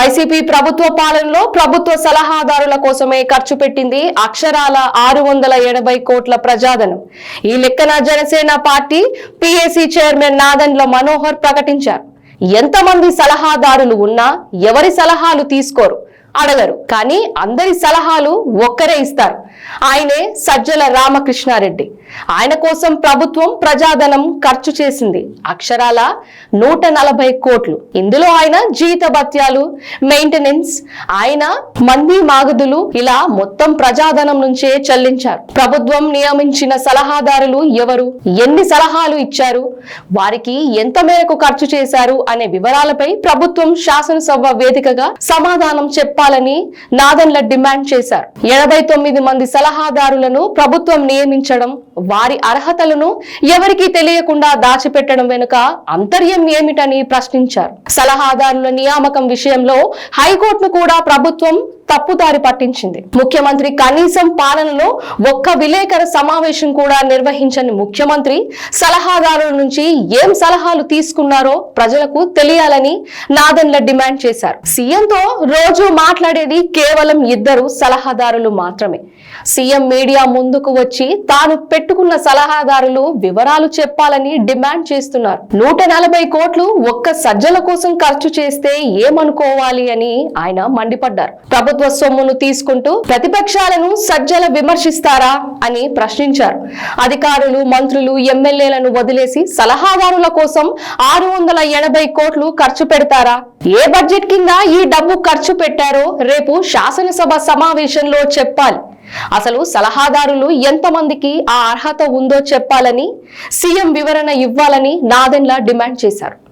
YCP ప్రభుత్వ పాలనలో ప్రభుత్వ సలహాదారుల కోసమే ఖర్చు పెట్టింది అక్షరాల ఆరు వందల ఎనభై కోట్ల ప్రజాధనం. ఈ లెక్కన Janasena party PAC chairman Nadendla Manohar ప్రకటించారు. ఎంతమంది సలహాదారులు ఉన్నా ఎవరి సలహాలు తీసుకోరు అడగరు. కానీ అందరి సలహాలు ఒక్కరే ఇస్తారు. ఆయనే సజ్జల రామకృష్ణారెడ్డి. ఆయన కోసం ప్రభుత్వం ప్రజాధనం ఖర్చు చేసింది. అక్షరాల నూట నలభై కోట్లు. ఇందులో ఆయన జీత భత్యాలు మెయింటెనెన్స్ ఆయన మంది మాగదులు ఇలా మొత్తం ప్రజాధనం నుంచే చెల్లించారు. ప్రభుత్వం నియమించిన సలహాదారులు ఎవరు? ఎన్ని సలహాలు ఇచ్చారు? వారికి ఎంత మేరకు ఖర్చు చేశారు? అనే వివరాలపై ప్రభుత్వం శాసనసభ వేదికగా సమాధానం చెప్పాలని నాదన్ల డిమాండ్ చేశారు. ఎనభై తొమ్మిది మంది సలహాదారులను ప్రభుత్వం నియమించడం వారి అర్హతలను ఎవరికీ తెలియకుండా దాచిపెట్టడం వెనుక అంతర్యం ఏమిటని ప్రశ్నించారు. సలహాదారుల నియామకం విషయంలో హైకోర్టును కూడా ప్రభుత్వం తప్పుదారి పట్టించింది. ముఖ్యమంత్రి కనీసం పాలనలో ఒక్క విలేకర సమావేశం కూడా నిర్వహించని ముఖ్యమంత్రి సలహాదారుల నుంచి ఏం సలహాలు తీసుకున్నారో ప్రజలకు తెలియాలని నాదన్ల డిమాండ్ చేశారు. సీఎంతో రోజు మాట్లాడేది కేవలం ఇద్దరు సలహాదారులు మాత్రమే. సీఎం మీడియా ముందుకు వచ్చి తాను పెట్టుకున్న సలహాదారులు వివరాలు చెప్పాలని డిమాండ్ చేస్తున్నారు. నూట నలభై కోట్లు ఒక్క సజ్జల కోసం ఖర్చు చేస్తే ఏమనుకోవాలి అని ఆయన మండిపడ్డారు. ప్రభుత్వ సొమ్మును తీసుకుంటూ ప్రతిపక్షాలను సజ్జల విమర్శిస్తారా అని ప్రశ్నించారు. అధికారులు మంత్రులు ఎమ్మెల్యేలను వదిలేసి సలహాదారుల కోసం ఆరు వందల ఎనభై కోట్లు ఖర్చు పెడతారా? ఏ బడ్జెట్ కింద ఈ డబ్బు ఖర్చు పెట్టారో రేపు శాసనసభ సమావేశంలో చెప్పాలి. అసలు సలహాదారులు ఎంతమందికి ఆ అర్హత ఉందో చెప్పాలని సీఎం వివరణ ఇవ్వాలని నాదెండ్ల డిమాండ్ చేశారు.